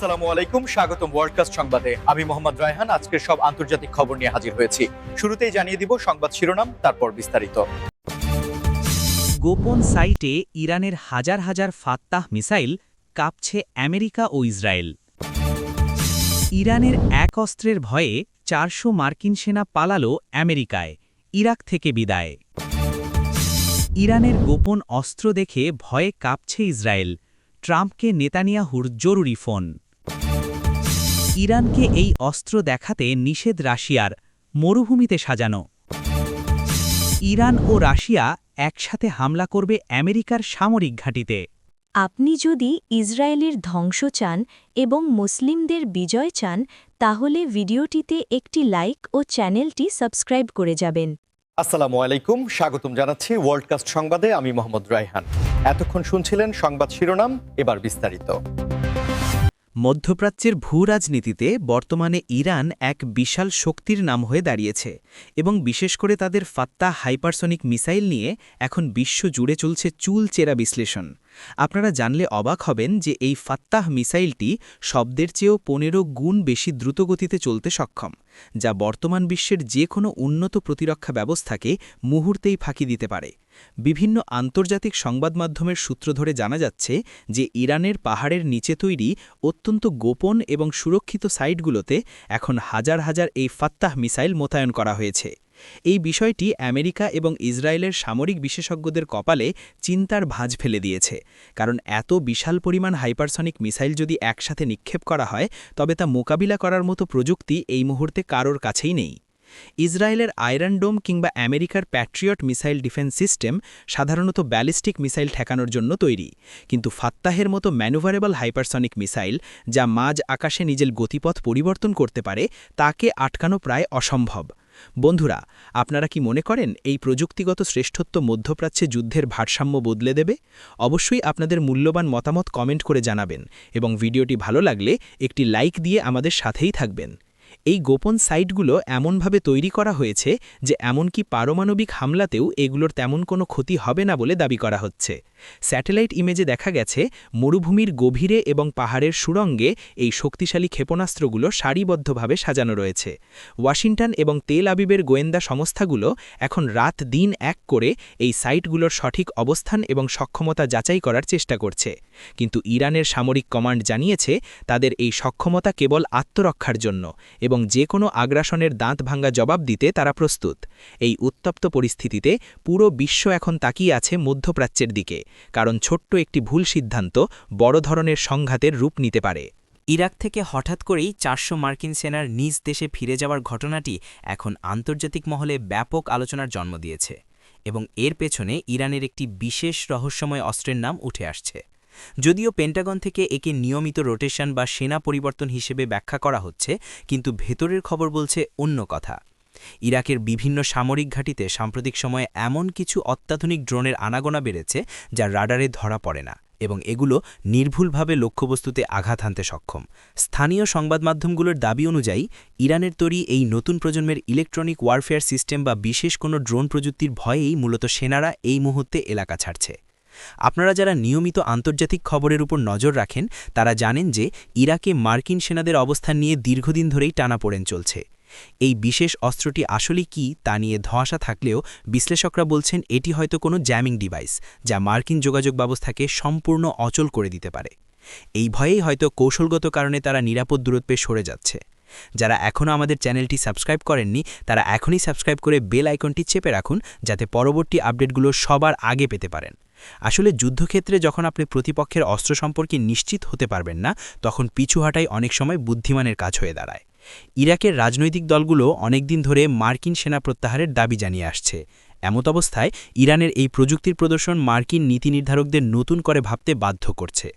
আসসালামু আলাইকুম, স্বাগতম ওয়ার্ল্ডকাস্ট সংবাদে। আমি মোহাম্মদ রায়হান আজকের সব আন্তর্জাতিক খবর নিয়ে হাজির হয়েছি। শুরুতেই জানিয়ে দিব সংবাদ শিরোনাম, তারপর বিস্তারিত। গোপন সাইটে ইরানের হাজার হাজার ফাত্তাহ মিসাইল কাঁপছে আমেরিকা ও ইসরায়েল। ইরানের এক অস্ত্রের ভয়ে চারশো মার্কিন সেনা পালালো আমেরিকায়। ইরাক থেকে বিদায়। ইরানের গোপন অস্ত্র দেখে ভয়ে কাঁপছে ইসরায়েল। ট্রাম্পকে নেতানিয়াহুর জরুরি ফোন। ইরানকে এই অস্ত্র দেখাতে নিষেধ রাশিয়ার মরুভূমিতে সাজানো। ইরান ও রাশিয়া একসাথে হামলা করবে আমেরিকার সামরিক ঘাঁটিতে। আপনি যদি ইসরায়েলের ধ্বংস চান এবং মুসলিমদের বিজয় চান তাহলে ভিডিওটিতে একটি লাইক ও চ্যানেলটি সাবস্ক্রাইব করে যাবেন। আসসালামু আলাইকুম স্বাগতম জানাচ্ছি ওয়ার্ল্ডকাস্ট সংবাদে আমি মোহাম্মদ রায়হান। এতক্ষণ শুনছিলেন সংবাদ শিরোনাম এবার বিস্তারিত। মধ্যপ্রাচ্যের ভূরাজনীতিতে বর্তমানে ইরান এক বিশাল শক্তির নাম হয়ে দাঁড়িয়েছে এবং বিশেষ করে তাদের ফাত্তা হাইপারসনিক মিসাইল নিয়ে এখন বিশ্ব জুড়ে চলছে চুলচেরা বিশ্লেষণ। আপনারা জানলে অবাক হবেন যে এই ফাত্তাহ মিসাইলটি শব্দের চেয়েও পনেরো গুণ বেশি দ্রুতগতিতে চলতে সক্ষম, যা বর্তমান বিশ্বের যে কোনো উন্নত প্রতিরক্ষা ব্যবস্থাকে মুহূর্তেই ফাঁকি দিতে পারে। বিভিন্ন আন্তর্জাতিক সংবাদ মাধ্যমের সূত্র ধরে জানা যাচ্ছে যে ইরানের পাহাড়ের নিচে তৈরি অত্যন্ত গোপন এবং সুরক্ষিত সাইটগুলোতে এখন হাজার হাজার এই ফাত্তাহ মিসাইল মোতায়েন করা হয়েছে। এই বিষয়টি আমেরিকা এবং ইসরায়েলের সামরিক বিশেষজ্ঞদের কপালে চিন্তার ভাঁজ ফেলে দিয়েছে, কারণ এত বিশাল পরিমাণ হাইপারসনিক মিসাইল যদি একসাথে নিক্ষেপ করা হয়, তবে তা মোকাবিলা করার মতো প্রযুক্তি এই মুহূর্তে কারোর কাছেই নেই। ইসরায়েলের আয়রন ডোম কিংবা আমেরিকার প্যাট্রিয়ট মিসাইল ডিফেন্স সিস্টেম সাধারণত ব্যালিস্টিক মিসাইল ঠেকানোর জন্য তৈরি। কিন্তু ফাত্তাহের মতো ম্যানুভারেবল হাইপারসনিক মিসাইল যা মাঝ আকাশে নিজের গতিপথ পরিবর্তন করতে পারে, তাকে আটকানো প্রায় অসম্ভব। বন্ধুরা, আপনারা কি মনে করেন এই প্রযুক্তিগত শ্রেষ্ঠত্ব মধ্যপ্রাচ্যে যুদ্ধের ভারসাম্য বদলে দেবে? অবশ্যই আপনাদের মূল্যবান মতামত কমেন্ট করে জানাবেন এবং ভিডিওটি ভালো লাগলে একটি লাইক দিয়ে আমাদের সাথেই থাকবেন। এই গোপন সাইটগুলো এমনভাবে তৈরি করা হয়েছে যে এমনকি পারমাণবিক হামলাতেও এগুলোর তেমন কোনো ক্ষতি হবে না বলে দাবি করা হচ্ছে। স্যাটেলাইট ইমেজে দেখা গেছে মরুভূমির গভীরে এবং পাহাড়ের সুরঙ্গে এই শক্তিশালী ক্ষেপণাস্ত্রগুলো সারিবদ্ধভাবে সাজানো রয়েছে। ওয়াশিংটন এবং তেল আবিবের গোয়েন্দা সংস্থাগুলো এখন রাত দিন এক করে এই সাইটগুলোর সঠিক অবস্থান এবং সক্ষমতা যাচাই করার চেষ্টা করছে। কিন্তু ইরানের সামরিক কমান্ড জানিয়েছে, তাদের এই সক্ষমতা কেবল আত্মরক্ষার জন্য এবং যে কোনো আগ্রাসনের দাঁত ভাঙ্গা জবাব দিতে তারা প্রস্তুত। এই উত্তপ্ত পরিস্থিতিতে পুরো বিশ্ব এখন তাকিয়ে আছে মধ্যপ্রাচ্যের দিকে। কারণ ছোট্ট একটি ভুল সিদ্ধান্ত বড় ধরনের সংঘাতের রূপ নিতে পারে। ইরাক থেকে হঠাৎ করেই চারশো মার্কিন সেনার নিজ দেশে ফিরে যাওয়ার ঘটনাটি এখন আন্তর্জাতিক মহলে ব্যাপক আলোচনার জন্ম দিয়েছে এবং এর পেছনে ইরানের একটি বিশেষ রহস্যময় অস্ত্রের নাম উঠে আসছে। যদিও পেন্টাগন থেকে একে নিয়মিত রোটেশন বা সেনা পরিবর্তন হিসেবে ব্যাখ্যা করা হচ্ছে, কিন্তু ভেতরের খবর বলছে অন্য কথা। ইরাকের বিভিন্ন সামরিক ঘাঁটিতে সাম্প্রতিক সময়ে এমন কিছু অত্যাধুনিক ড্রোনের আনাগোনা বেড়েছে যা রাডারে ধরা পড়ে না এবং এগুলো নির্ভুলভাবে লক্ষ্যবস্তুতে আঘাত হানতে সক্ষম। স্থানীয় সংবাদ মাধ্যমগুলোর দাবি অনুযায়ী, ইরানের তৈরি এই নতুন প্রজন্মের ইলেকট্রনিক ওয়ারফেয়ার সিস্টেম বা বিশেষ কোনো ড্রোন প্রযুক্তির ভয়েই মূলত সেনারা এই মুহূর্তে এলাকা ছাড়ছে। আপনারা যারা নিয়মিত আন্তর্জাতিক খবরের উপর নজর রাখেন, তারা জানেন যে ইরাকে মার্কিন সেনাদের অবস্থান নিয়ে দীর্ঘদিন ধরেই টানাপোড়েন চলছে। এই বিশেষ অস্ত্রটি আসলে কি তা নিয়ে ধোঁয়াশা থাকলেও বিশ্লেষকরা বলছেন এটি হয়তো কোনো জ্যামিং ডিভাইস, যা মার্কিন যোগাযোগ ব্যবস্থাকে সম্পূর্ণ অচল করে দিতে পারে। এই ভয়েই হয়তো কৌশলগত কারণে তারা নিরাপদ দূরত্বে সরে যাচ্ছে। যারা এখনও আমাদের চ্যানেলটি সাবস্ক্রাইব করেননি, তারা এখনই সাবস্ক্রাইব করে বেল আইকনটি চেপে রাখুন, যাতে পরবর্তী আপডেটগুলো সবার আগে পেতে পারেন। আসলে যুদ্ধক্ষেত্রে যখন আপনি প্রতিপক্ষের অস্ত্র সম্পর্কে নিশ্চিত হতে পারবেন না, তখন পিছু হাঁটাই অনেক সময় বুদ্ধিমানের কাজ হয়ে দাঁড়ায়। ইরাকের রাজনৈতিক দলগুলো অনেকদিন ধরে মার্কিন সেনা প্রত্যাহারের দাবি জানিয়ে আসছে। এমত অবস্থায় ইরানের এই প্রযুক্তির প্রদর্শন মার্কিন নীতি নির্ধারকদের নতুন করে ভাবতে বাধ্য করছে।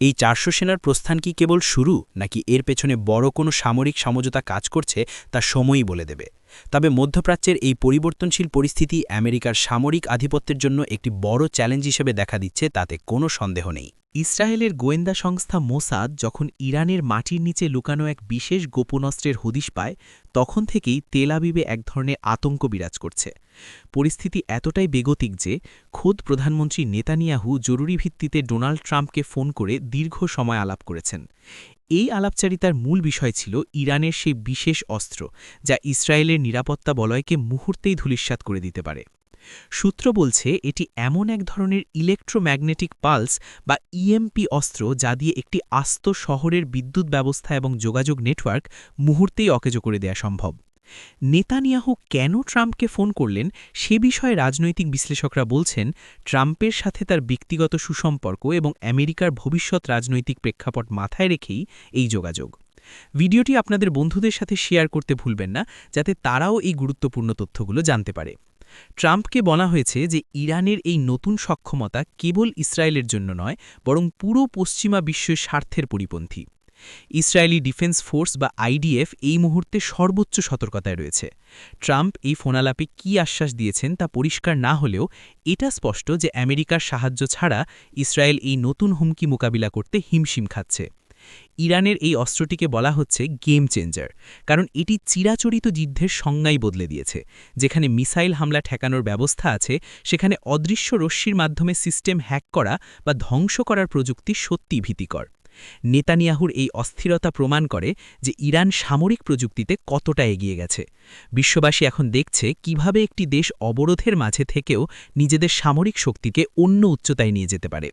এই চারশো সেনার প্রস্থান কি কেবল শুরু, নাকি এর পেছনে বড় কোনো সামরিক সমঝোতা কাজ করছে, তা সময়ই বলে দেবে। তবে মধ্যপ্রাচ্যের এই পরিবর্তনশীল পরিস্থিতি আমেরিকার সামরিক আধিপত্যের জন্য একটি বড় চ্যালেঞ্জ হিসেবে দেখা দিচ্ছে, তাতে কোনো সন্দেহ নেই। ইসরায়েলের গোয়েন্দা সংস্থা মোসাদ যখন ইরানের মাটির নিচে লুকানো এক বিশেষ গোপনস্ত্রের হদিশ পায়, তখন থেকেই তেল আবিবে এক ধরনের আতঙ্ক বিরাজ করছে। পরিস্থিতি এতটাই বেগতিক যে, খোদ প্রধানমন্ত্রী নেতানিয়াহু জরুরি ভিত্তিতে ডোনাল্ড ট্রাম্পকে ফোন করে দীর্ঘ সময় আলাপ করেছেন। এই আলাপচারিতার মূল বিষয় ছিল ইরানের সেই বিশেষ অস্ত্র, যা ইসরায়েলের নিরাপত্তা বলয়কে মুহূর্তেই ধূলিস্যাৎ করে দিতে পারে। সূত্র বলছে এটি এমন এক ধরনের ইলেকট্রোম্যাগনেটিক পালস বা ইএমপি অস্ত্র যা দিয়ে একটি আস্ত শহরের বিদ্যুৎ ব্যবস্থা এবং যোগাযোগ নেটওয়ার্ক মুহূর্তেই অকেজো করে দেয়া সম্ভব। নেতানিয়াহু কেন ট্রাম্পকে ফোন করলেন সে বিষয়ে রাজনৈতিক বিশ্লেষকরা বলছেন, ট্রাম্পের সাথে তার ব্যক্তিগত সুসম্পর্ক এবং আমেরিকার ভবিষ্যৎ রাজনৈতিক প্রেক্ষাপট মাথায় রেখেই এই যোগাযোগ। ভিডিওটি আপনাদের বন্ধুদের সাথে শেয়ার করতে ভুলবেন না, যাতে তারাও এই গুরুত্বপূর্ণ তথ্যগুলো জানতে পারে। ট্রাম্পকে বলা হয়েছে যে ইরানের এই নতুন সক্ষমতা কেবল ইসরায়েলের জন্য নয়, বরং পুরো পশ্চিমা বিশ্বের স্বার্থের পরিপন্থী। ইসরায়েলি ডিফেন্স ফোর্স বা আইডিএফ এই মুহূর্তে সর্বোচ্চ সতর্কতায় রয়েছে। ট্রাম্প এই ফোনালাপে কি আশ্বাস দিয়েছেন তা পরিষ্কার না হলেও এটা স্পষ্ট যে আমেরিকার সাহায্য ছাড়া ইসরায়েল এই নতুন হুমকি মোকাবিলা করতে হিমশিম খাচ্ছে। ইরানের এই অস্ত্রটিকে বলা হচ্ছে গেম চেঞ্জার, কারণ এটি চিরাচরিত যুদ্ধের সংজ্ঞাই বদলে দিয়েছে, যেখানে মিসাইল হামলা ঠেকানোর ব্যবস্থা আছে, সেখানে অদৃশ্য রশ্মির মাধ্যমে সিস্টেম হ্যাক করা বা ধ্বংস করার প্রযুক্তি সত্যি ভীতিকর। নেতানিয়াহুর এই অস্থিরতা প্রমাণ করে যে ইরান সামরিক প্রযুক্তিতে কতটা এগিয়ে গেছে। বিশ্ববাসী এখন দেখছে কীভাবে একটি দেশ অবরোধের মাঝে থেকেও নিজেদের সামরিক শক্তিকে অন্য উচ্চতায় নিয়ে যেতে পারে।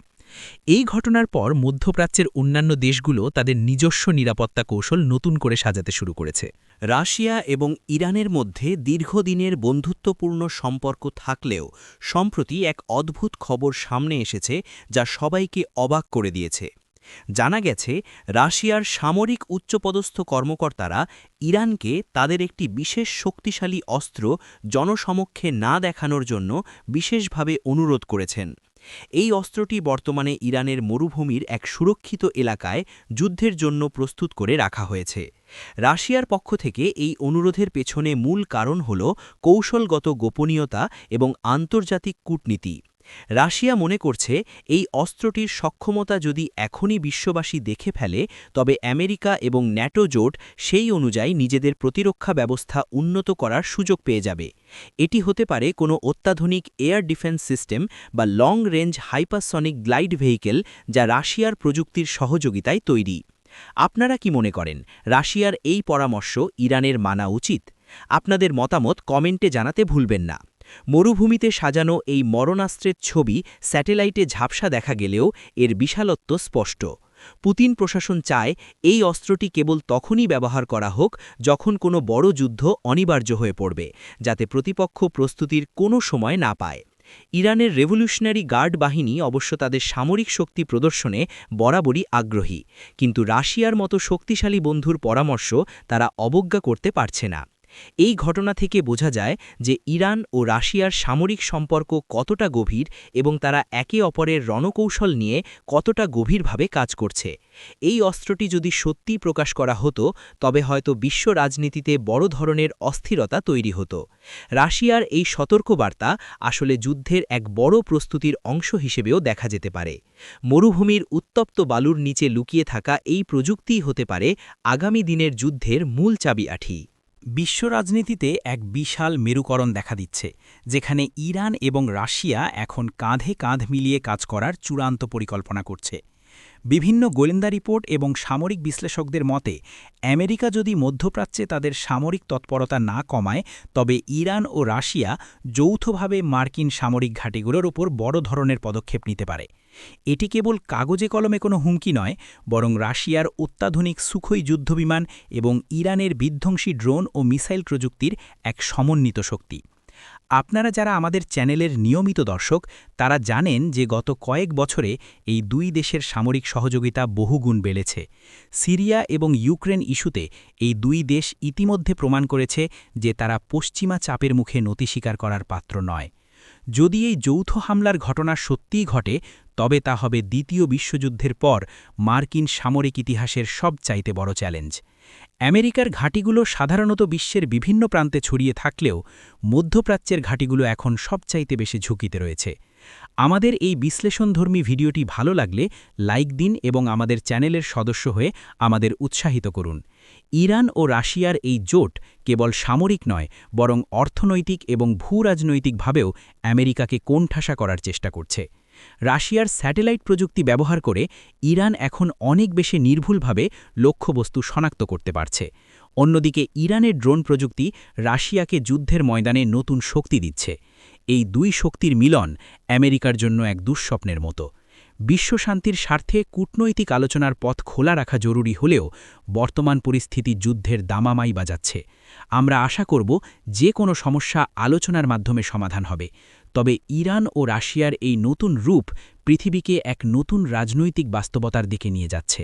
এই ঘটনার পর মধ্যপ্রাচ্যের অন্যান্য দেশগুলো তাদের নিজস্ব নিরাপত্তা কৌশল নতুন করে সাজাতে শুরু করেছে। রাশিয়া এবং ইরানের মধ্যে দীর্ঘদিনের বন্ধুত্বপূর্ণ সম্পর্ক থাকলেও সম্প্রতি এক অদ্ভুত খবর সামনে এসেছে যা সবাইকে অবাক করে দিয়েছে। জানা গেছে, রাশিয়ার সামরিক উচ্চপদস্থ কর্মকর্তারা ইরানকে তাদের একটি বিশেষ শক্তিশালী অস্ত্র জনসমক্ষে না দেখানোর জন্য বিশেষভাবে অনুরোধ করেছেন। এই অস্ত্রটি বর্তমানে ইরানের মরুভূমির এক সুরক্ষিত এলাকায় যুদ্ধের জন্য প্রস্তুত করে রাখা হয়েছে। রাশিয়ার পক্ষ থেকে এই অনুরোধের পেছনে মূল কারণ হল কৌশলগত গোপনীয়তা এবং আন্তর্জাতিক কূটনীতি। রাশিয়া মনে করছে এই অস্ত্রটির সক্ষমতা যদি এখনই বিশ্ববাসী দেখে ফেলে, তবে আমেরিকা এবং ন্যাটো জোট সেই অনুযায়ী নিজেদের প্রতিরক্ষা ব্যবস্থা উন্নত করার সুযোগ পেয়ে যাবে। এটি হতে পারে কোনো অত্যাধুনিক এয়ার ডিফেন্স সিস্টেম বা long range hypersonic glide vehicle যা রাশিয়ার প্রযুক্তির সহযোগিতায় তৈরি। আপনারা কি মনে করেন, রাশিয়ার এই পরামর্শ ইরানের মানা উচিত? আপনাদের মতামত কমেন্টে জানাতে ভুলবেন না। মরুভূমিতে সাজানো এই মরণাস্ত্রের ছবি স্যাটেলাইটে ঝাপসা দেখা গেলেও এর বিশালত্ব স্পষ্ট। পুতিন প্রশাসন চায় এই অস্ত্রটি কেবল তখনই ব্যবহার করা হোক যখন কোনো বড় যুদ্ধ অনিবার্য হয়ে পড়বে, যাতে প্রতিপক্ষ প্রস্তুতির কোনো সময় না পায়। ইরানের রেভলিউশনারি গার্ড বাহিনী অবশ্য তাদের সামরিক শক্তি প্রদর্শনে বরাবরই আগ্রহী, কিন্তু রাশিয়ার মতো শক্তিশালী বন্ধুর পরামর্শ তারা অবজ্ঞা করতে পারছে না। এই ঘটনা থেকে বোঝা যায় যে ইরান ও রাশিয়ার সামরিক সম্পর্ক কতটা গভীর এবং তারা একে অপরের রণকৌশল নিয়ে কতটা গভীরভাবে কাজ করছে। এই অস্ত্রটি যদি সত্যি প্রকাশ করা হতো, তবে হয়তো বিশ্ব রাজনীতিতে বড় ধরনের অস্থিরতা তৈরি হতো। রাশিয়ার এই সতর্কবার্তা আসলে যুদ্ধের এক বড় প্রস্তুতির অংশ হিসেবেও দেখা যেতে পারে। মরুভূমির উত্তপ্ত বালুর নিচে লুকিয়ে থাকা এই প্রযুক্তিই হতে পারে আগামী দিনের যুদ্ধের মূল চাবিআঠি বিশ্ব রাজনীতিতে এক বিশাল মেরুকরণ দেখা দিচ্ছে, যেখানে ইরান এবং রাশিয়া এখন কাঁধে কাঁধ মিলিয়ে কাজ করার চূড়ান্ত পরিকল্পনা করছে। বিভিন্ন গোয়েন্দা রিপোর্ট এবং সামরিক বিশ্লেষকদের মতে, আমেরিকা যদি মধ্যপ্রাচ্যে তাদের সামরিক তৎপরতা না কমায়, তবে ইরান ও রাশিয়া যৌথভাবে মার্কিন সামরিক ঘাঁটিগুলোর ওপর বড় ধরনের পদক্ষেপ নিতে পারে। এটি কেবল কাগজে কলমে কোনো হুমকি নয়, বরং রাশিয়ার অত্যাধুনিক সুখই যুদ্ধবিমান এবং ইরানের বিধ্বংসী ড্রোন ও মিসাইল প্রযুক্তির এক সমন্বিত শক্তি। আপনারা যারা আমাদের চ্যানেলের নিয়মিত দর্শক, তারা জানেন যে গত কয়েক বছরে এই দুই দেশের সামরিক সহযোগিতা বহুগুণ বেড়েছে। সিরিয়া এবং ইউক্রেন ইস্যুতে এই দুই দেশ ইতিমধ্যে প্রমাণ করেছে যে তারা পশ্চিমা চাপের মুখে নতি স্বীকার করার পাত্র নয়। যদি এই যৌথ হামলার ঘটনা সত্যিই ঘটে, তবে তা হবে দ্বিতীয় বিশ্বযুদ্ধের পর মার্কিন সামরিক ইতিহাসের সবচাইতে বড় চ্যালেঞ্জ। আমেরিকার ঘাঁটিগুলো সাধারণত বিশ্বের বিভিন্ন প্রান্তে ছড়িয়ে থাকলেও মধ্যপ্রাচ্যের ঘাঁটিগুলো এখন সবচাইতে বেশি ঝুঁকিতে রয়েছে। আমাদের এই বিশ্লেষণধর্মী ভিডিওটি ভালো লাগলে লাইক দিন এবং আমাদের চ্যানেলের সদস্য হয়ে আমাদের উৎসাহিত করুন। ইরান ও রাশিয়ার এই জোট কেবল সামরিক নয়, বরং অর্থনৈতিক এবং ভূরাজনৈতিকভাবেও আমেরিকাকে কোণঠাসা করার চেষ্টা করছে। রাশিয়ার স্যাটেলাইট প্রযুক্তি ব্যবহার করে ইরান এখন অনেক বেশি নির্ভুলভাবে লক্ষ্যবস্তু শনাক্ত করতে পারছে। অন্যদিকে ইরানের ড্রোন প্রযুক্তি রাশিয়াকে যুদ্ধের ময়দানে নতুন শক্তি দিচ্ছে। এই দুই শক্তির মিলন আমেরিকার জন্য এক দুঃস্বপ্নের মতো। বিশ্বশান্তির স্বার্থে কূটনৈতিক আলোচনার পথ খোলা রাখা জরুরি হলেও বর্তমান পরিস্থিতি যুদ্ধের দামামাই বাজাচ্ছে। আমরা আশা করব যে কোনো সমস্যা আলোচনার মাধ্যমে সমাধান হবে। তবে ইরান ও রাশিয়ার এই নতুন রূপ পৃথিবীকে এক নতুন রাজনৈতিক বাস্তবতার দিকে নিয়ে যাচ্ছে।